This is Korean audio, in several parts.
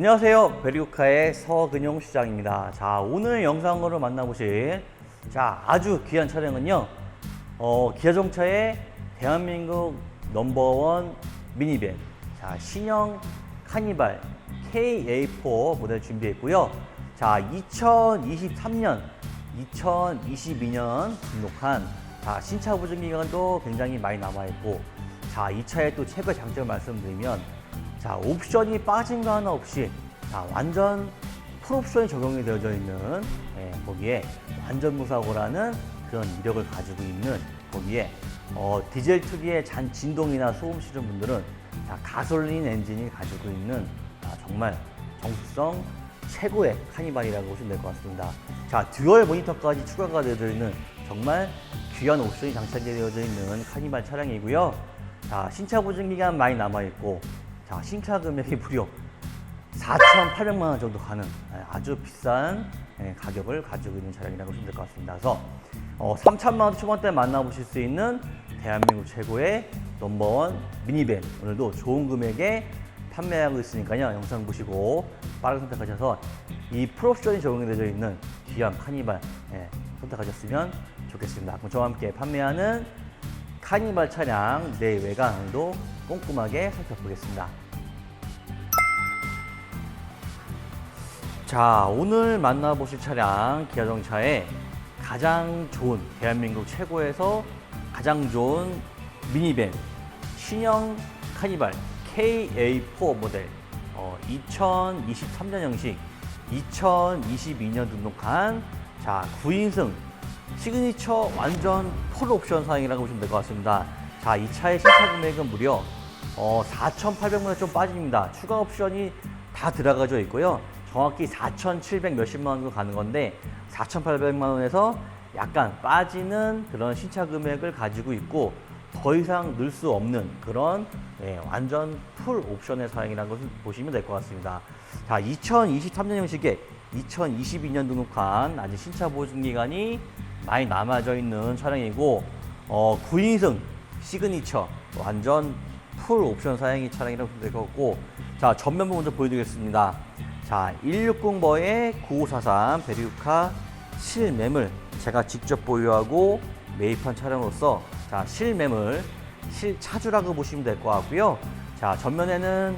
안녕하세요. 베리오카의 서근용 시장입니다. 자, 오늘 영상으로 만나보실 자, 아주 귀한 차량은요. 어, 기아정차의 대한민국 넘버원 미니밴. 자, 신형 카니발 KA4 모델 준비했고요. 자, 2023년, 2022년 등록한 자, 신차 보증 기간도 굉장히 많이 남아있고 자, 이 차의 또 최고 장점 말씀드리면 자, 옵션이 빠진 거 하나 없이 자, 완전 풀옵션이 적용이 되어져 있는 예, 거기에 완전 무사고라는 그런 이력을 가지고 있는 거기에 어, 디젤 특유의 잔 진동이나 소음 싫은 분들은 자, 가솔린 엔진이 가지고 있는 아, 정말 정수성 최고의 카니발이라고 보시면 될 것 같습니다. 자, 듀얼 모니터까지 추가가 되어 있는 정말 귀한 옵션이 장착되어져 있는 카니발 차량이고요. 자, 신차 보증 기간 많이 남아 있고, 자, 신차 금액이 무려 4,800만 원 정도 가는 예, 아주 비싼 예, 가격을 가지고 있는 차량이라고 보시면 될 것 같습니다. 그래서 어, 3천만 원 초반대 만나보실 수 있는 대한민국 최고의 넘버원 미니밴 오늘도 좋은 금액에 판매하고 있으니까요. 영상 보시고 빠르게 선택하셔서 이 풀옵션이 적용되어 있는 귀한 카니발 예, 선택하셨으면 좋겠습니다. 그럼 저와 함께 판매하는 카니발 차량 내 외관도 꼼꼼하게 살펴보겠습니다. 자, 오늘 만나보실 차량 기아정차의 가장 좋은 대한민국 최고에서 가장 좋은 미니밴 신형 카니발 KA4 모델 어, 2023년형식 2022년 등록한 자 9인승 시그니처 완전 풀 옵션 사양이라고 보시면 될 것 같습니다. 자, 이 차의 신차 금액은 무려 어, 4,800만 원 좀 빠집니다. 추가 옵션이 다 들어가져 있고요. 정확히 4,700 몇십만 원 정도 가는 건데 4,800만 원에서 약간 빠지는 그런 신차 금액을 가지고 있고 더 이상 늘 수 없는 그런 예, 완전 풀 옵션의 사양이라는 것을 보시면 될 것 같습니다. 자, 2023년 형식의 2022년 등록한 아직 신차 보증 기간이 많이 남아져 있는 차량이고 어, 9인승 시그니처 완전 풀 옵션 사양의 차량이라고 보시면 될 것 같고 자 전면부 먼저 보여드리겠습니다. 자 160버의 9543 베리우카 실매물 제가 직접 보유하고 매입한 차량으로서 자 실매물 실차주라고 보시면 될 것 같고요. 자 전면에는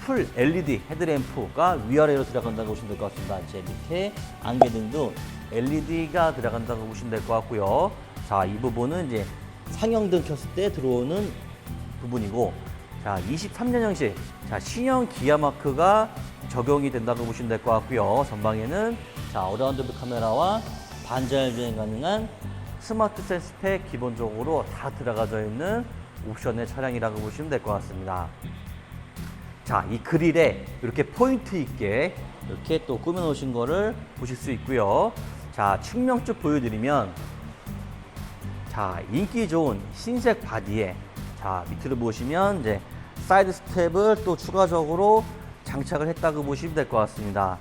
풀 LED 헤드램프가 위아래로 들어간다고 보시면 될 것 같습니다. 제 밑에 안개등도 LED가 들어간다고 보시면 될 것 같고요. 자, 이 부분은 이제 상형등 켰을 때 들어오는 부분이고, 자, 23년형식, 자, 신형 기아 마크가 적용이 된다고 보시면 될 것 같고요. 전방에는 자, 어라운드 카메라와 반자율 주행 가능한 스마트 센스팩 기본적으로 다 들어가져 있는 옵션의 차량이라고 보시면 될 것 같습니다. 자, 이 그릴에 이렇게 포인트 있게 이렇게 또 꾸며 놓으신 거를 보실 수 있고요. 자, 측면 쪽 보여드리면 자, 인기 좋은 흰색 바디에 자, 밑으로 보시면 이제 사이드 스텝을 또 추가적으로 장착을 했다고 보시면 될 것 같습니다.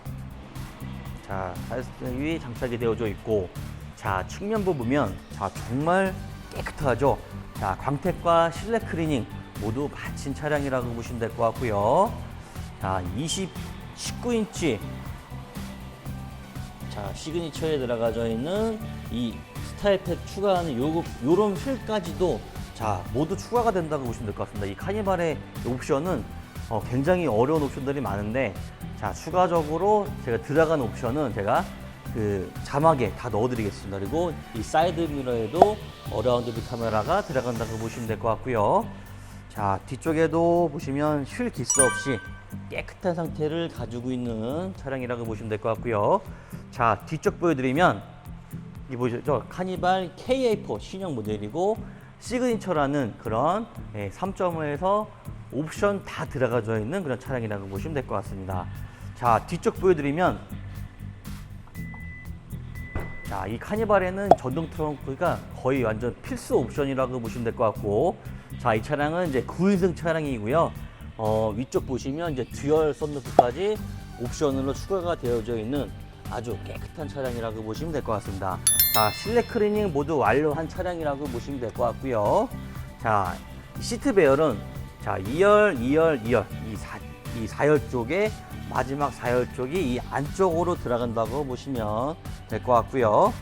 자, 사이드 스텝이 장착이 되어져 있고 자, 측면부 보면 자, 정말 깨끗하죠. 자, 광택과 실내 클리닝 모두 마친 차량이라고 보시면 될 것 같고요. 자, 20, 19인치 자, 시그니처에 들어가져 있는 이 스타일팩 추가하는 요, 요런 휠까지도 자, 모두 추가가 된다고 보시면 될 것 같습니다. 이 카니발의 옵션은 어, 굉장히 어려운 옵션들이 많은데 자, 추가적으로 제가 들어간 옵션은 제가 그 자막에 다 넣어드리겠습니다. 그리고 이 사이드 미러에도 어라운드 뷰 카메라가 들어간다고 보시면 될 것 같고요. 자, 뒤쪽에도 보시면 휠 기스 없이 깨끗한 상태를 가지고 있는 차량이라고 보시면 될 것 같고요. 자, 뒤쪽 보여드리면 이 보시죠. 카니발 KA4 신형 모델이고 시그니처라는 그런 3.5에서 옵션 다 들어가져 있는 그런 차량이라고 보시면 될 것 같습니다. 자, 뒤쪽 보여드리면 자, 이 카니발에는 전동 트렁크가 거의 완전 필수 옵션이라고 보시면 될 것 같고, 자, 이 차량은 이제 9인승 차량이고요. 어, 위쪽 보시면 이제 듀얼 썬루프까지 옵션으로 추가가 되어져 있는 아주 깨끗한 차량이라고 보시면 될 것 같습니다. 자, 실내 클리닝 모두 완료한 차량이라고 보시면 될 것 같고요. 자, 시트 배열은 자, 2열, 2열, 2열 이, 사, 이 4열 쪽에 마지막 4열 쪽이 이 안쪽으로 들어간다고 보시면 될 것 같고요.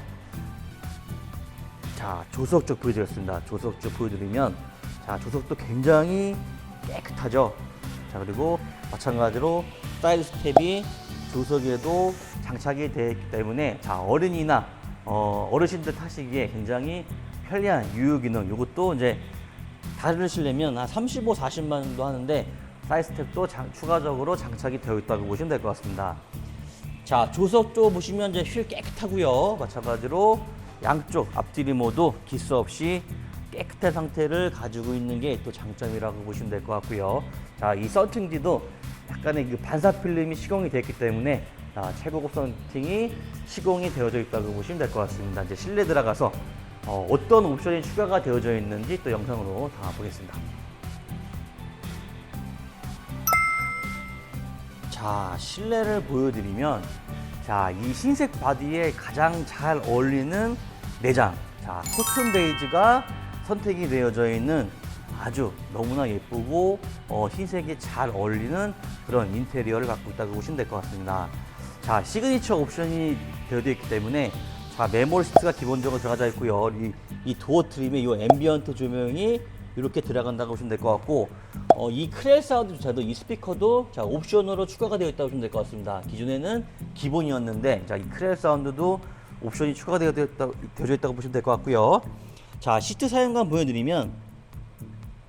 자, 조석 쪽 보여드렸습니다. 조석 쪽 보여드리면, 자, 조석도 굉장히 깨끗하죠. 자, 그리고 마찬가지로 사이드 스텝이 조석에도 장착이 되어 있기 때문에, 자, 어른이나 어, 어르신들 타시기에 굉장히 편리한 유효 기능, 이것도 이제 다루시려면 한 35, 40만 정도 하는데, 사이드 스텝도 장- 추가적으로 장착이 되어 있다고 보시면 될 것 같습니다. 자, 조석도 보시면 이제 휠 깨끗하고요. 마찬가지로 양쪽 앞뒤리 모두 기스 없이 깨끗한 상태를 가지고 있는 게 또 장점이라고 보시면 될 것 같고요. 자, 이 썬팅지도 약간의 그 반사 필름이 시공이 됐기 때문에 아, 최고급 썬팅이 시공이 되어져 있다고 보시면 될 것 같습니다. 이제 실내 들어가서 어, 어떤 옵션이 추가가 되어져 있는지 또 영상으로 담아보겠습니다. 자, 실내를 보여드리면, 자, 이 흰색 바디에 가장 잘 어울리는 내장. 자, 코튼 베이지가 선택이 되어져 있는 아주 너무나 예쁘고, 어, 흰색이 잘 어울리는 그런 인테리어를 갖고 있다고 보시면 될 것 같습니다. 자, 시그니처 옵션이 되어져 있기 때문에, 자, 메모리 시트가 기본적으로 들어가져 있고요. 이, 이 도어 트림에 이 앰비언트 조명이 이렇게 들어간다고 보시면 될 것 같고 어, 이 크렐 사운드조차도 이 스피커도 자 옵션으로 추가가 되어 있다고 보시면 될 것 같습니다. 기존에는 기본이었는데 자 이 크렐 사운드도 옵션이 추가가 되어 있다, 되어져 있다고 보시면 될 것 같고요. 자 시트 사용감 보여드리면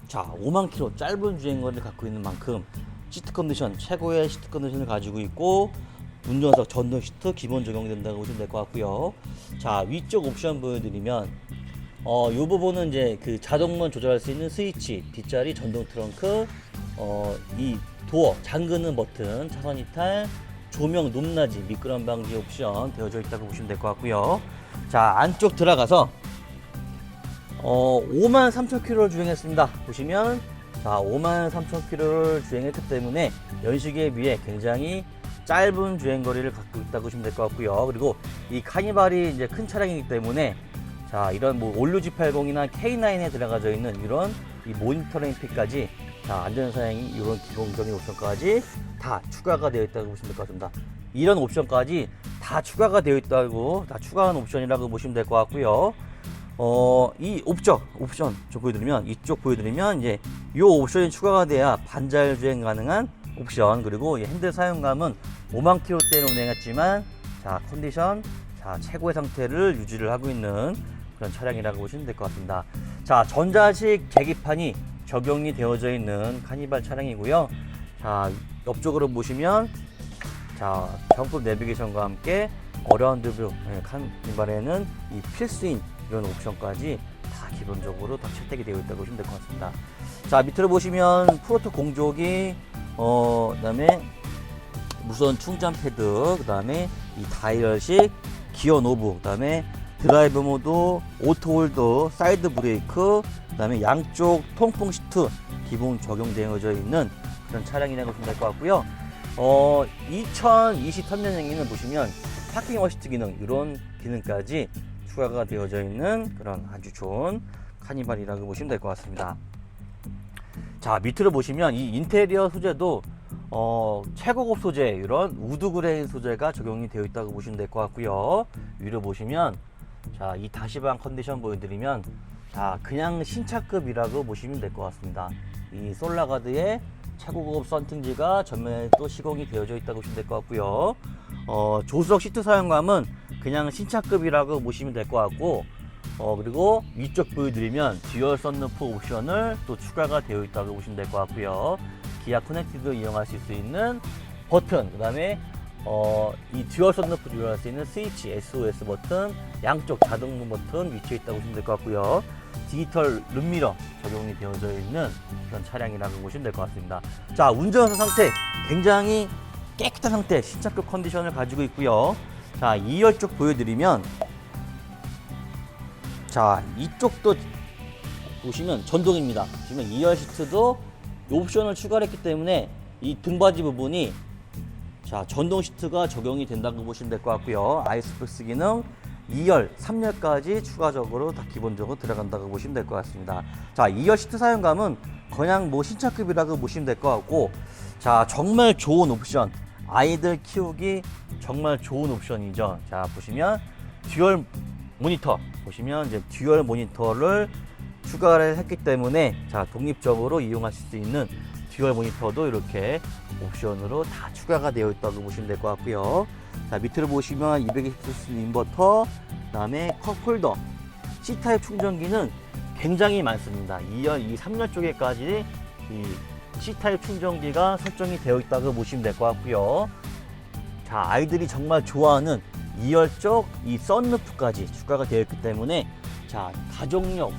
자 5만 킬로 짧은 주행거리를 갖고 있는 만큼 시트 컨디션 최고의 시트 컨디션을 가지고 있고 운전석 전동 시트 기본 적용된다고 보시면 될 것 같고요. 자 위쪽 옵션 보여드리면 어, 요 부분은 이제 그 자동문 조절할 수 있는 스위치, 뒷자리 전동 트렁크, 어, 이 도어, 잠그는 버튼, 차선 이탈, 조명 높낮이, 미끄럼 방지 옵션 되어져 있다고 보시면 될 것 같고요. 자, 안쪽 들어가서 어, 5만 3천 킬로를 주행했습니다. 보시면 자, 5만 3천 킬로를 주행했기 때문에 연식에 비해 굉장히 짧은 주행 거리를 갖고 있다고 보시면 될 것 같고요. 그리고 이 카니발이 이제 큰 차량이기 때문에 자, 이런 뭐 올류 G80이나 K9에 들어가져 있는 이런 이 모니터링 픽까지 자, 안전사양이 이런 기본적인 옵션까지 다 추가가 되어 있다고 보시면 될 것 같습니다. 이런 옵션까지 다 추가가 되어 있다고 다 추가한 옵션이라고 보시면 될 것 같고요. 어, 이 옵션, 옵션 좀 보여드리면 이쪽 보여드리면 이제 이 옵션이 추가가 돼야 반자율 주행 가능한 옵션 그리고 이 핸들 사용감은 5만 킬로대를 운행했지만 자 컨디션 자 최고의 상태를 유지를 하고 있는 그런 차량이라고 보시면 될 것 같습니다. 자 전자식 계기판이 적용이 되어져 있는 카니발 차량이고요. 자 옆쪽으로 보시면 자 정품 내비게이션과 함께 어라운드 뷰 네, 카니발에는 이 필수인 이런 옵션까지 다 기본적으로 다 채택이 되어 있다고 보시면 될 것 같습니다. 자 밑으로 보시면 프로토 공조기 어 그다음에 무선 충전 패드 그다음에 이 다이얼식 기어 노브 그다음에 드라이브 모드 오토 홀더 사이드 브레이크 그다음에 양쪽 통풍 시트 기본 적용되어져 있는 그런 차량이라고 보시면 될 것 같고요. 어 2023년형에는 보시면 파킹 어시트 기능 이런 기능까지 추가가 되어져 있는 그런 아주 좋은 카니발이라고 보시면 될 것 같습니다. 자 밑으로 보시면 이 인테리어 소재도 어, 최고급 소재 이런 우드 그레인 소재가 적용이 되어 있다고 보시면 될 것 같고요. 위로 보시면 자 이 다시방 컨디션 보여드리면 자 그냥 신차급이라고 보시면 될 것 같습니다. 이 솔라가드의 최고급 썬팅지가 전면에 또 시공이 되어져 있다고 보시면 될 것 같고요. 어, 조수석 시트 사용감은 그냥 신차급이라고 보시면 될 것 같고 어, 그리고 위쪽 보여드리면 듀얼 썬루프 옵션을 또 추가가 되어 있다고 보시면 될 것 같고요. 기아 커넥티드 이용하실 수 있는 버튼, 그 다음에 어, 이 듀얼 썬루프 조절할 수 있는 스위치, SOS 버튼, 양쪽 자동문 버튼 위치해 있다고 보시면 될 것 같고요. 디지털 룸미러 적용이 되어져 있는 그런 차량이라고 보시면 될 것 같습니다. 자, 운전석 상태 굉장히 깨끗한 상태, 신차급 컨디션을 가지고 있고요. 자, 2열 쪽 보여드리면 자, 이쪽도 보시면 전동입니다. 보시면 2열 시트도 옵션을 추가를 했기 때문에 이 등받이 부분이 자, 전동 시트가 적용이 된다고 보시면 될 것 같고요. 아이스박스 기능 2열, 3열까지 추가적으로 다 기본적으로 들어간다고 보시면 될 것 같습니다. 자, 2열 시트 사용감은 그냥 뭐 신차급이라고 보시면 될 것 같고 자, 정말 좋은 옵션 아이들 키우기 정말 좋은 옵션이죠. 자, 보시면 듀얼 모니터 보시면 이제 듀얼 모니터를 추가를 했기 때문에 자, 독립적으로 이용하실 수 있는 듀얼 모니터도 이렇게 옵션으로 다 추가가 되어 있다고 보시면 될 것 같고요. 자, 밑으로 보시면 220V 인버터, 그다음에 컵홀더, C타입 충전기는 굉장히 많습니다. 2열, 2, 3열 쪽에까지 이 C타입 충전기가 설정이 되어 있다고 보시면 될 것 같고요. 자, 아이들이 정말 좋아하는 2열 쪽 이 썬루프까지 추가가 되어 있기 때문에 자, 가족용으로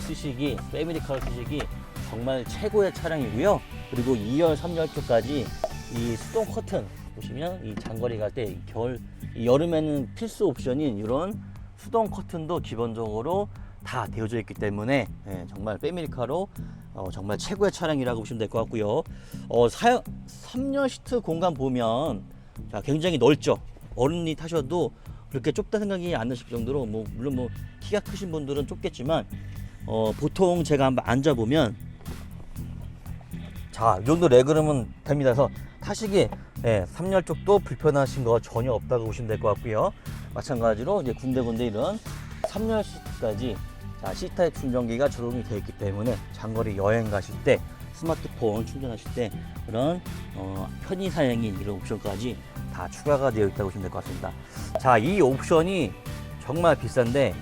쓰시기, 패밀리카로 쓰시기 정말 최고의 차량이고요. 그리고 2열, 3열 쪽까지 이 수동 커튼 보시면 이 장거리 갈 때 겨울, 이 여름에는 필수 옵션인 이런 수동 커튼도 기본적으로 다 되어져 있기 때문에 예, 정말 패밀리카로 어, 정말 최고의 차량이라고 보시면 될 것 같고요. 어, 사용 3열 시트 공간 보면 자, 굉장히 넓죠. 어른이 타셔도 그렇게 좁다 생각이 안 드실 정도로 뭐 물론 뭐 키가 크신 분들은 좁겠지만 어, 보통 제가 한번 앉아 보면 자, 이 정도 레그룸은 됩니다. 그래서 타시기에 예, 3열 쪽도 불편하신 거 전혀 없다고 보시면 될 것 같고요. 마찬가지로 이제 군데군데 이런 3열 시트까지 자, C타입 충전기가 적용이 되어 있기 때문에 장거리 여행 가실 때 스마트폰 충전하실 때 그런 어, 편의 사양인 이런 옵션까지 다 추가가 되어 있다고 보시면 될 것 같습니다. 자, 이 옵션이 정말 비싼데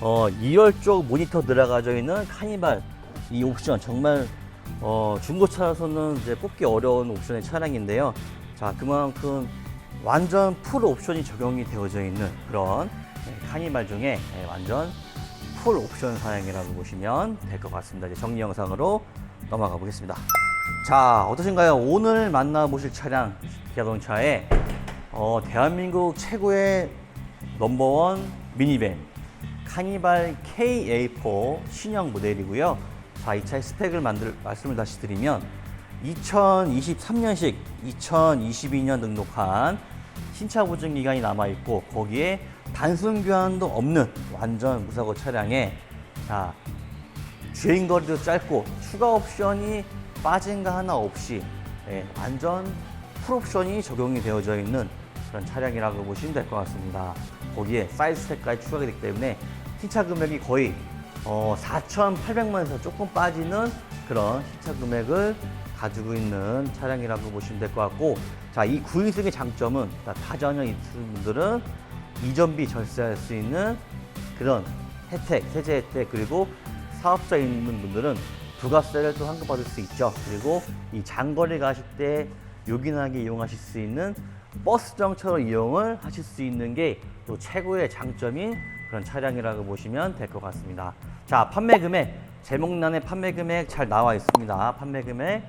어, 2열 쪽 모니터 들어가져 있는 카니발 이 옵션 정말 어, 중고차로서는 이제 뽑기 어려운 옵션의 차량인데요. 자, 그만큼 완전 풀 옵션이 적용이 되어져 있는 그런 네, 카니발 중에 네, 완전 풀 옵션 사양이라고 보시면 될 것 같습니다. 정리 영상으로 넘어가 보겠습니다. 자, 어떠신가요? 오늘 만나보실 차량 기아동차의 어, 대한민국 최고의 넘버원 미니밴 카니발 KA4 신형 모델이고요. 자, 이 차의 스펙을 만들, 말씀을 다시 드리면 2023년식 2022년 등록한 신차 보증 기간이 남아 있고 거기에 단순 교환도 없는 완전 무사고 차량에 자, 주행 거리도 짧고 추가 옵션이 빠진 거 하나 없이 예, 완전 풀 옵션이 적용이 되어져 있는 그런 차량이라고 보시면 될 것 같습니다. 거기에 사이드 스택까지 추가가 되기 때문에 신차 금액이 거의 어, 4,800만 원에서 조금 빠지는 그런 신차 금액을 가지고 있는 차량이라고 보시면 될 것 같고 자, 이 9인승의 장점은 자, 다자녀 있으신 분들은 이전비 절세할 수 있는 그런 혜택, 세제 혜택 그리고 사업자 있는 분들은 부가세를 또 환급받을 수 있죠. 그리고 이 장거리 가실 때 요긴하게 이용하실 수 있는 버스 정차로 이용을 하실 수 있는 게 또 최고의 장점인 그런 차량이라고 보시면 될 것 같습니다. 자, 판매 금액 제목란에 판매 금액 잘 나와 있습니다. 판매 금액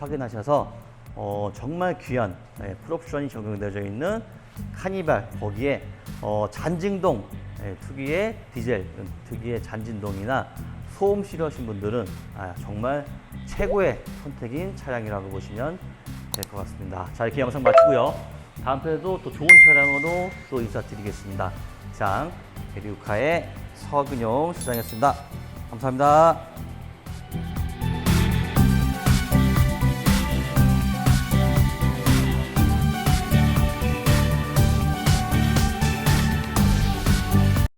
확인하셔서 어, 정말 귀한 예, 풀옵션이 적용되어 있는 카니발 거기에 어, 잔진동 예, 특유의 디젤 음, 특유의 잔진동이나 소음 싫어하신 분들은 아, 정말 최고의 선택인 차량이라고 보시면 될 것 같습니다. 자 이렇게 영상 마치고요. 다음 편에도 또 좋은 차량으로 또 인사드리겠습니다. 이상 대리우카의 서근용 시장이었습니다. 감사합니다.